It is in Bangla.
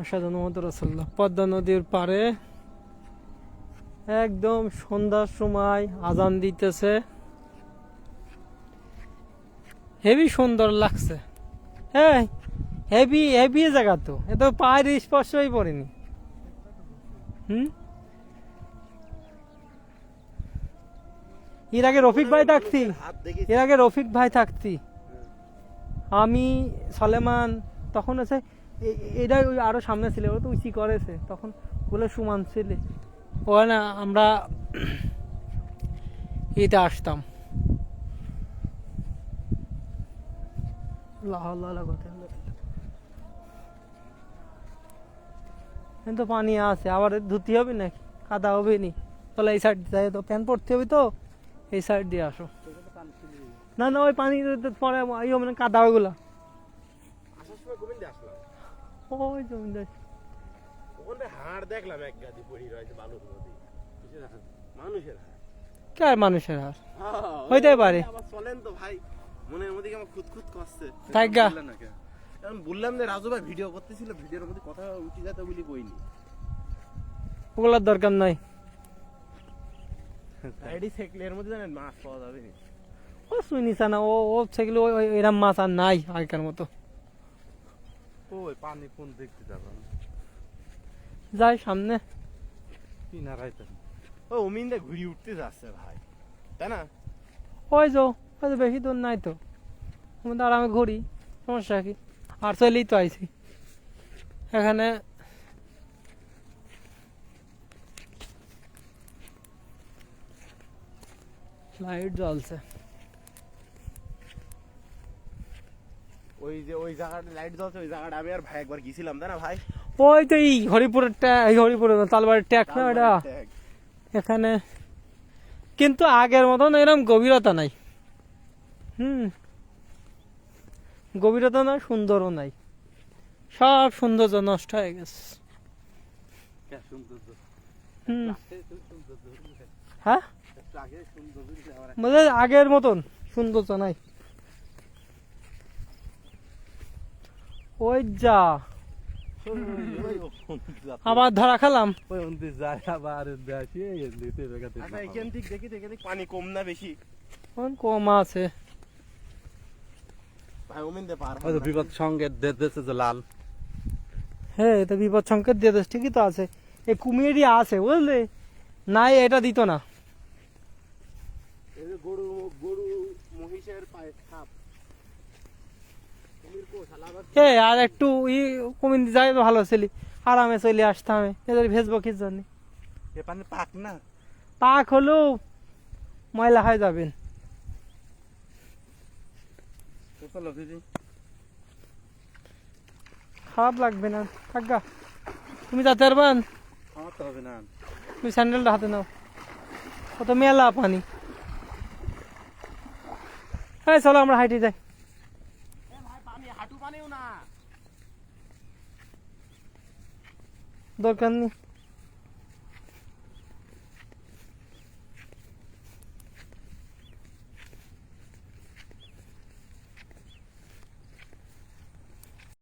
রাসাল্লাহ পদ্মা নদীর পাড়ে একদম সন্ধ্যার সময় আজান দিতেছে। হেভি সুন্দর লাগছে। হ্যাঁ হেভি হেভি জায়গা তো। এ তো পায়ের স্পর্শই পড়েনি। হুম? এর আগে রফিক ভাই থাকতি। এর আগে রফিক ভাই থাকতি। আমি, সলেমান, তখন আছে এটা ওই আরও সামনে ছিল ওরা তো উঁচি করেছে, তখন বলে সুমান ছিলে। ওখানে আমরা ইতে আসতাম। তো পানি আছে, আবার ধুতি হবে নাকি? কাদা হবে নি। তাহলে এই সাইড যাই, তো প্যান্ট পরতে হবে তো, এই সাইড দিয়ে আসো। না না, ওই পানি পরে ইয়ে মানে কাদা ওইগুলো ওই জমিদার ওখানে হাড় দেখলাম এক গাদি পড়ি রয়েছে বালুর নদী কিসের হাড়? মানুষের হাড়। কে মানুষের হার হ্যাঁ, পারে। আবার চলেন তো ভাই মনের মধ্যে কি আমার খুঁতখুত করছে? থাকগা। আমি বললাম যে রাজু ভাই ভিডিও করতেছিল ভিডিওর মধ্যে কথা উঠে যেতে বলি কইনি। ওগুলোর দরকার নাই। আইডি এর মধ্যে জানেন মাছ পাওয়া যাবে না। ও শুনিস না ও ও সেগুলো ওই ওই- এরম মাছ আর নাই আগেকার মতো। ওই পানি কোন দেখতে যাবেন যাই সামনে। কিনারাইতে ও অমিন্দা ঘুরি উঠতে যাচ্ছে ভাই। তাই না? ওই যো ওই তো বেশি দূর নাই তো। আমাদের আরামে ঘুরি সমস্যা কি? আর চলেই তো আইছি। এখানে লাইট জ্বলছে। ওই যে ওই জায়গাটা লাইট জ্বলছে ওই জায়গাটা আমি আর ভাই একবার গেছিলাম তাই না ভাই? ওই তো এই হরিপুরের এই হরিপুরের তালবাড়ির ট্যাক না এটা এখানে। কিন্তু আগের মতন এরকম গভীরতা নাই। হুম। গভীরতা নাই সুন্দরও নাই। সব সৌন্দর্য নষ্ট হয়ে গেছে। হুম। হ্যাঁ মানে আগের মতন সৌন্দর্য নাই। ওই যা। আবার ধরা খেলাম। আচ্ছা পানি কম না বেশি? কম আছে। বিপদ সঙ্গে দিতেছে যে লাল। হ্যাঁ এটা বিপদ সংকেত দিয়ে দেশ ঠিকই তো আছে। এই কুমিরই আছে বুঝলে? নাই এটা দিত না। গরু গরু মহিষের পায়ে সাপ কুমির কো শালা আবার এ আর একটু ই কুমির যায় তো ভালো ছিলি। আরামে চলে আসতাম এদের ভেজবো কি জন্য। এ পানি পাক না? পাক হলেও ময়লা হয়ে যাবেন। খারাপ লাগবে না থাকা তুমি যাতে পারবেন? হবে না। তুমি স্যান্ডেলটা হাতে নাও। কত মেলা পানি। হ্যাঁ চলো আমরা হাইটে যাই ভাই পানি হাঁটু পানিও না দরকার নেই।